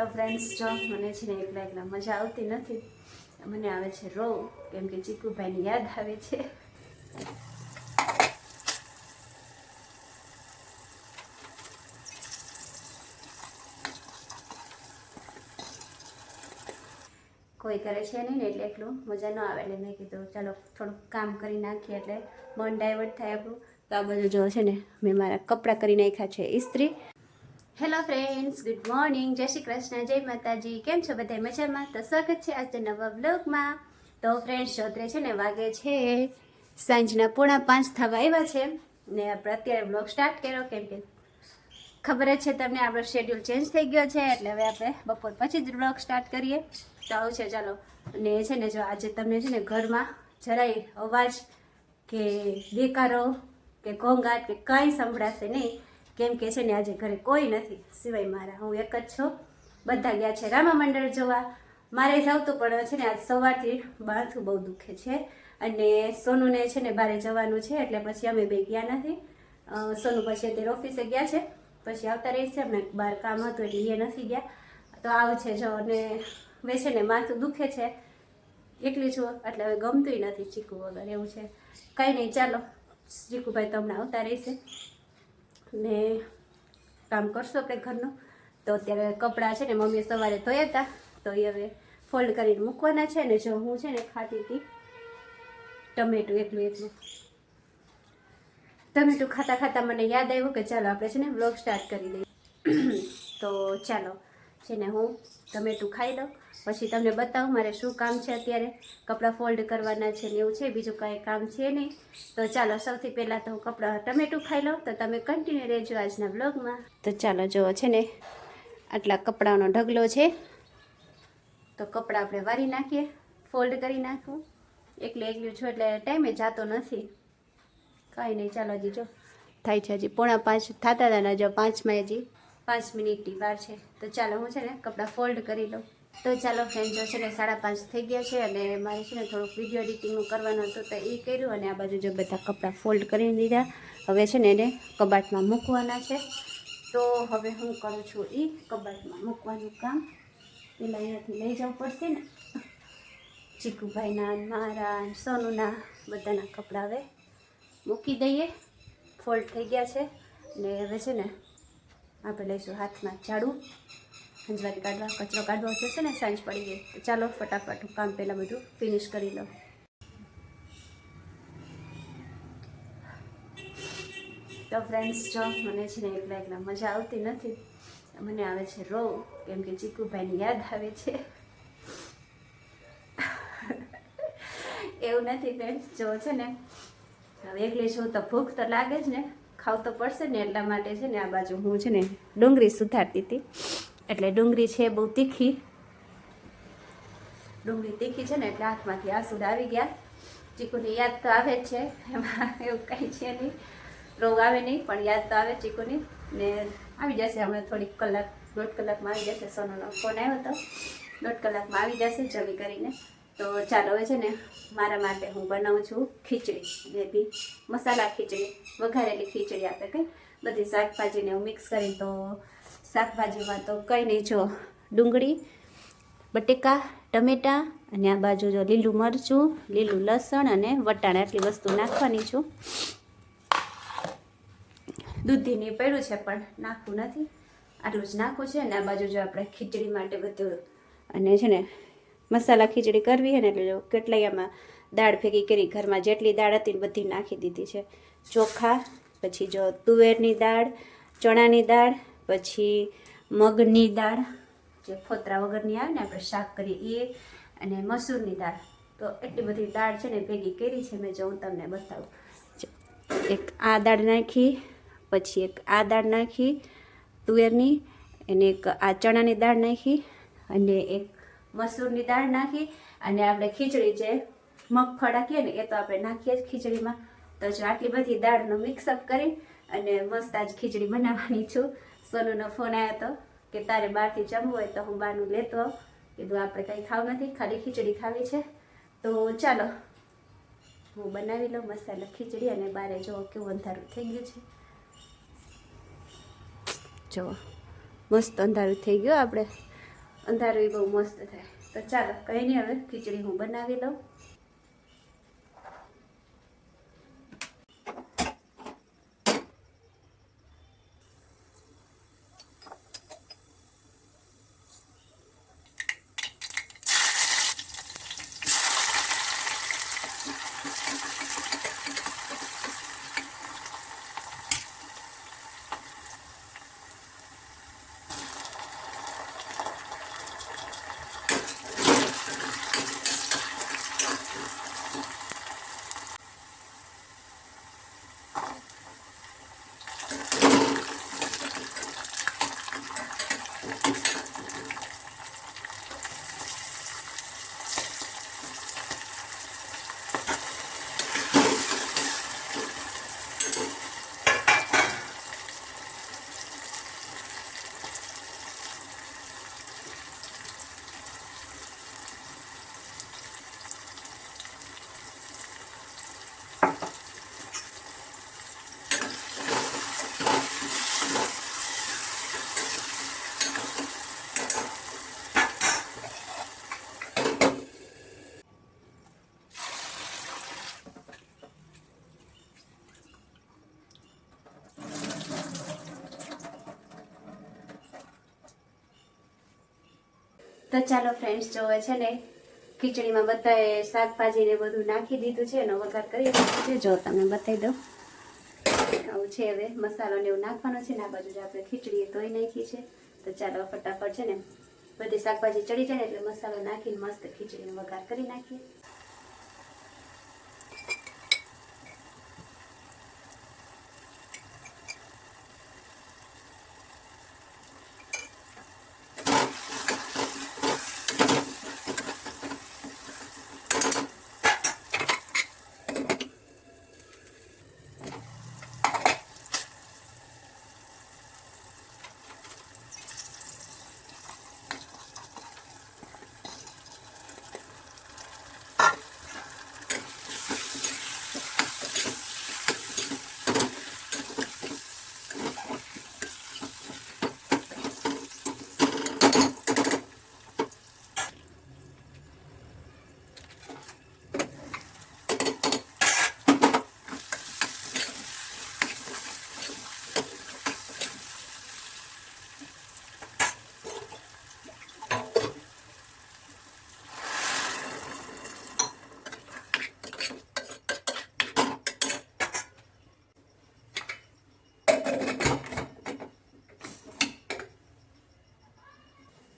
તો ફ્રેન્ડ્સ જો, મને છે ને એકલા એકલા મજા આવતી નથી. મને આવે છે રોવ કેમ કે ચીકુભાઈની યાદ આવે છે. કોઈ કરે છે નહીં ને એટલે એટલું મજા ન આવે. એટલે મેં કીધું, ચાલો, થોડુંક કામ કરી નાખીએ એટલે મન ડાયવર્ટ થાય આપણું. તો આ બધું જો છે ને, મેં મારા કપડાં કરી નાખ્યા છે ઇસ્ત્રી હેલો ફ્રેન્ડ્સ ગુડ મોર્નિંગ જય શ્રી કૃષ્ણ. જય માતાજી. કેમ છો બધા? મજામાં? તો સ્વાગત છે આજના નવા બ્લોગમાં તો ફ્રેન્ડ્સ જોતરે છે ને વાગે છે. સાંજના પૂણા પાંચ થવા આવ્યા છે. ને આપણે અત્યારે બ્લોગ સ્ટાર્ટ કર્યો. કેમ કે ખબર જ છે તમને, આપણો શેડ્યુલ ચેન્જ થઈ ગયો છે. એટલે હવે આપણે બપોર પછી જ બ્લોગ સ્ટાર્ટ કરીએ. તો આવું છે. ચાલો. અને છે ને જો આજે તમને છે ને ઘરમાં જરાય અવાજ કે દેકારો કે ઘોંઘાટ કે કાંઈ સંભળાશે નહીં. કેમ કે છે ને આજે ઘરે કોઈ નથી, સિવાય મારા. હું એક જ છું. બધા ગયા છે રામા મંડળ જોવા. મારે જવું પણ છે ને આજ સવારથી માથું બહુ દુખે છે. અને સોનુને છે ને બારે જવાનું છે, એટલે પછી અમે બે ગયા નથી. સોનુ પછી અત્યારે ઓફિસે ગયા છે. પછી આવતા રહી છે. અમને બહાર કામ હતું એટલે એ નથી ગયા. તો આવું છે જો અને હવે છે ને માથું દુખે છે. એકલી છું, એટલે હવે ગમતુંય નથી ચીકુ વગર. એવું છે. કંઈ નહીં, ચાલો. ચીકુભાઈ તમને આવતા રહેશે ને કામ કરશો આપણે ઘરનું? તો અત્યારે કપડાં છે ને મમ્મીએ સવારે ધોયા હતા તો એ હવે ફોલ્ડ કરીને મૂકવાના છે ને જો હું છે ને ખાતી હતી ટમેટું એકલું એકલું ટમેટું ખાતા ખાતા મને યાદ આવ્યું કે ચાલો આપણે છે ને બ્લોગ સ્ટાર્ટ કરી દઈએ. તો ચાલો છે હું ટમેટું ખાઈ લઉં. પછી તમને બતાવું મારે શું કામ છે અત્યારે. કપડાં ફોલ્ડ કરવાના છે ને એવું છે, બીજું કાંઈ કામ છે નહીં. તો ચાલો, સૌથી પહેલાં તો હું કપડાં ટમેટું ખાઈ લઉં. તો તમે કન્ટિન્યુ રહેજો આજના બ્લોગમાં તો ચાલો, જુઓ છે ને, આટલા કપડાનો ઢગલો છે. તો કપડાં આપણે વારી નાખીએ ફોલ્ડ કરી નાખવું એકલું એકલું છું એટલે ટાઈમે જાતો નથી. કાંઈ નહીં, ચાલો હજી જો. થાય છે હજી પોણા પાંચ, થતા હતા ને જો પાંચમાં હજી. પાંચ મિનિટની વાર છે. તો ચાલો હું છે ને કપડાં ફોલ્ડ કરી લઉં. તો ચાલો ફ્રેન્ડ જો છે ને સાડા પાંચ થઈ ગયા છે અને મારે છે ને થોડુંક વીડિયો એડિટિંગનું કરવાનું હતું તો એ કર્યું અને આ બાજુ જો બધા કપડાં ફોલ્ડ કરી દીધા. હવે છે ને એને કબાટમાં મૂકવાના છે. તો હવે હું કરું છું એ કબાટમાં મૂકવાનું કામ. પેલા અહીંયાથી લઈ જવું પડશે ને. ચીકુભાઈના, મારા, સોનુના બધાના કપડાં હવે મૂકી દઈએ. ફોલ્ડ થઈ ગયા છે. ને હવે છે ને આપણે લઈશું હાથમાં ઝાડુ. હંજવારી કાઢવા, કચરો કાઢવો જશે ને, સાંજ પડી ગઈ. તો ચાલો ફટાફટ કામ પહેલાં બધું ફિનિશ કરી લઉં. તો ફ્રેન્ડ્સ જો મને છે ને એકલા એકલા મજા આવતી નથી. મને આવે છે રો કેમ કે ચીકુભાઈની યાદ આવે છે. એવું નથી ફ્રેન્ડ્સ જો છે ને, હવે એકલી છું તો ભૂખ તો લાગે જ ને. ખાવ તો પડશે ને એટલા માટે છે ને આ બાજુ હું છે ને ડુંગળી સુધારતી હતી. એટલે ડુંગળી છે બહુ તીખી. ડુંગળી તીખી છે ને એટલે હાથમાંથી આસુડ આવી ગયા. ચીકુની યાદ તો આવે જ છે. એમાં એવું કંઈ છે નહીં. રોગ આવે નહીં, પણ યાદ તો આવે ચીકુની. ને આવી જશે, હમણાં થોડીક કલાક, દોઢ કલાકમાં આવી જશે. સોનોનો ફોન આવ્યો હતો દોઢ કલાકમાં આવી જશે જમી કરીને. તો ચાલો હવે છે ને મારા માટે હું બનાવું છું ખીચડી બેબી મસાલા ખીચડી, વઘારેલી ખીચડી આપણે કંઈ બધી શાકભાજીને હું મિક્સ કરી તો શાકભાજીમાં તો કંઈ નહીં. જો ડુંગળી, બટેકા, ટમેટાં અને આ બાજુ જો લીલું મરચું, લીલું લસણ અને વટાણા આટલી વસ્તુ નાખવાની છું. દૂધીની પડ્યું છે પણ નાખવું નથી. આટલું જ નાખવું છે અને આ બાજુ જો આપણે ખીચડી માટે બધું અને છે ને મસાલા ખીચડી કરવી છે ને એટલે જો કેટલાય આમાં દાળ ભેગી કરી, ઘરમાં જેટલી દાળ હતી ને બધી નાખી દીધી છે. ચોખા, પછી જો તુવેરની દાળ, ચણાની દાળ, પછી મગની દાળ, જે ફોતરા વગરની આવે ને આપણે શાક કરીએ એ અને મસૂરની દાળ. તો એટલી બધી દાળ છે ને ભેગી કરી છે મેં જો હું તમને બતાવું. એક આ દાળ નાખી, પછી એક આ દાળ નાખી, તુવેરની, અને એક આ ચણાની દાળ નાખી, અને એક મસૂરની દાળ નાખી અને આપણે ખીચડી જે મગફળા કહીએ ને એ તો આપણે નાખીએ જ ખીચડીમાં. તો જો આટલી બધી દાળનો મિક્સઅપ કરી અને મસ્ત આજ ખીચડી બનાવવાની છું. સોનુનો ફોન આવ્યો હતો કે તારે બહારથી જમવું હોય તો હું બહારનું લેતો કીધું, આપણે કંઈ ખાવું નથી, ખાલી ખીચડી ખાવી છે. તો ચાલો, હું બનાવી લઉં મસાલા ખીચડી અને બારે જો કેવું અંધારું થઈ ગયું છે. જુઓ મસ્ત અંધારું થઈ ગયું આપણે. અંધારું એ બહુ મસ્ત થાય. તો ચાલો કંઈ નહીં હવે ખીચડી હું બનાવી લઉં. તો ચાલો ફ્રેન્ડ્સ જોવે છે ને, ખીચડીમાં બધાએ શાકભાજી ને બધું નાખી દીધું છે, એનો વઘાર કરી દીધું છે જો, તમને બતાવી દઉં. આવું છે હવે, મસાલો ને એવું નાખવાનો છે ને, આ બાજુ આપણે ખીચડી ધોઈ નાખી છે. તો ચાલો ફટાફટ છે ને, બધી શાકભાજી ચડી જાય એટલે મસાલો નાખીને મસ્ત ખીચડીનો વઘાર કરી નાખીએ.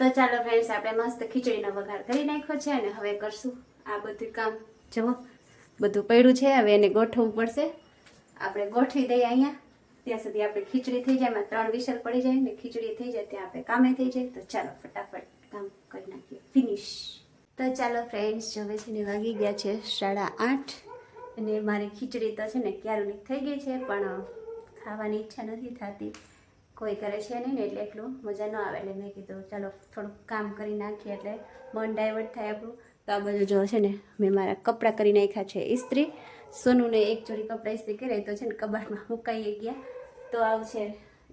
તો ચાલો ફ્રેન્ડ્સ આપણે મસ્ત ખીચડીનો વઘાર કરી નાખ્યો છે અને હવે કરશું આ બધું કામ. જુઓ, બધું પડ્યું છે, હવે એને ગોઠવવું પડશે. આપણે ગોઠવી દઈએ અહીંયા. ત્યાં સુધી આપણે ખીચડી થઈ જાય, એમાં ત્રણ વિસલ પડી જાય ને ખીચડી થઈ જાય, ત્યાં આપણે કામે થઈ જાય. તો ચાલો ફટાફટ કામ કરી નાખીએ. ફિનિશ તો ચાલો ફ્રેન્ડ્સ હવે છે ને વાગી ગયા છે સાડા આઠ અને મારી ખીચડી તો છે ને ક્યારની થઈ ગઈ છે, પણ ખાવાની ઈચ્છા નથી થતી. કોઈ કરે છે નહીં ને એટલે એટલું મજા ન આવે. એટલે મેં કીધું, ચાલો, થોડુંક કામ કરી નાખીએ એટલે મન ડાયવર્ટ થાય આપણું. તો આ બધું જો છે ને, મેં મારા કપડાં કરી નાખ્યા છે ઇસ્ત્રી. સોનુને એક જોડી કપડાં ઇસ્ત્રી કરી તો છે ને, કબાટમાં મુકાઈ ગયા. તો આવું છે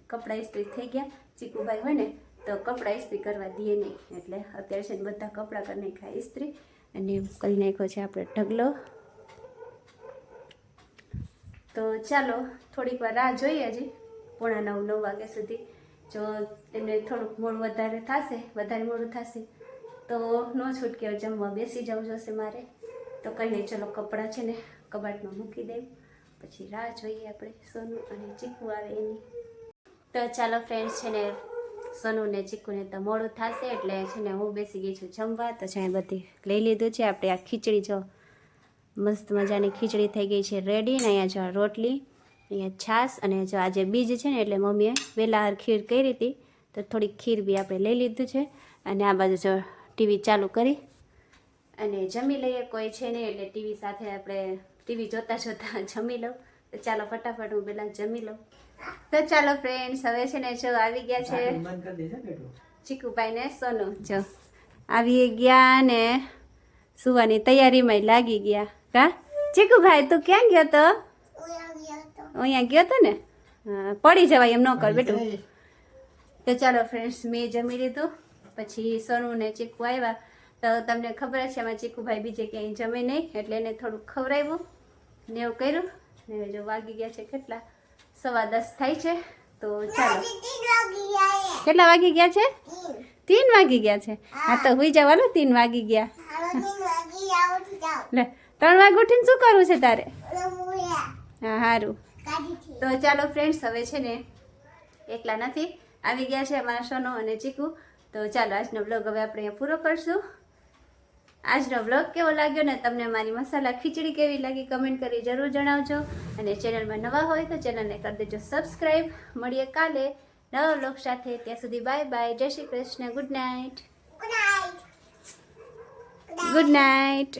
કપડાં ઇસ્ત્રી થઈ ગયા. ચીકુભાઈ હોય ને, તો કપડાં ઇસ્ત્રી કરવા દઈએ નહીં. એટલે અત્યારે છે ને બધા કપડાં કરી નાખ્યા ઇસ્ત્રી અને કરી નાખ્યો છે આપણે ઢગલો. તો ચાલો, થોડીક વાર રાહ જોઈએ હજી. પોણા નવ નવ વાગ્યા સુધી. જો એમને થોડુંક મોડું વધારે થશે, વધારે મોડું થશે, તો ન છૂટકે જમવા બેસી જવું જોશે મારે. તો કંઈ નહીં ચલો કપડાં છે ને કબાટમાં મૂકી દઉં પછી રાહ જોઈએ આપણે સોનું અને ચીકુ આવે એની. તો ચાલો ફ્રેન્ડ્સ છે ને સોનું ને ચીકુને તો મોડું થશે એટલે છે ને હું બેસી ગઈ છું જમવા. તો છે બધી લઈ લીધું છે. આપણે આ ખીચડી જો મસ્ત મજાની ખીચડી થઈ ગઈ છે. રેડી ને અહીંયા જો રોટલી. અહીંયા છાશ અને જો આજે બીજ છે ને એટલે મમ્મીએ વહેલા ખીર કરી હતી તો થોડીક ખીર બી આપણે લઈ લીધું છે. અને આ બાજુ જો ટીવી ચાલુ કરી. અને જમી લઈએ કોઈ છે નહીં એટલે ટીવી સાથે આપણે ટીવી જોતાં જોતાં જમી લઉં. તો ચાલો ફટાફટ હું પહેલાં જમી લઉં. તો ચાલો ફ્રેન્ડ્સ હવે છે ને જો આવી ગયા છે ચીકુભાઈ ને સોનું. જો આવી ગયા ને સુવાની તૈયારીમાં લાગી ગયા. કા ચીકુભાઈ તું ક્યાં ગયો તો? અહીંયા ગયો હતો ને? પડી જવાય એમ ન કર બેટું. તો ચાલો ફ્રેન્ડ્સ મેં જમી લીધું. પછી સોનું ને ચીકુ આવ્યા. તો તમને ખબર છે એમાં ચીકુભાઈ બીજે ક્યાંય જમે નહીં એટલે એને થોડુંક ખવડાવ્યું ને એવું કર્યું. ને જો વાગી ગયા છે કેટલા? સવા દસ થાય છે. તો ચાલો. કેટલા વાગી ગયા છે? તીન. વાગી ગયા છે? હા તો હુઈ જવાનું તીન વાગી ગયા. લે ત્રણ વાગે ઉઠીને શું કરવું છે તારે? હા સારું તો ચાલો ફ્રેન્ડ્સ હવે છે ને એકલા નથી. આવી ગયા છે અમારા સોનો અને ચીકુ. તો ચાલો આજનો બ્લોગ હવે આપણે અહીંયા પૂરો કરશું. આજનો બ્લોગ કેવો લાગ્યો ને તમને મારી મસાલા ખીચડી કેવી લાગી કમેન્ટ કરી જરૂર જણાવજો. અને ચેનલમાં નવા હોય તો ચેનલને કરી દેજો સબસ્ક્રાઈબ મળીએ કાલે નવા બ્લોગ સાથે. ત્યાં સુધી બાય બાય જય Shri Krishna. Good night good night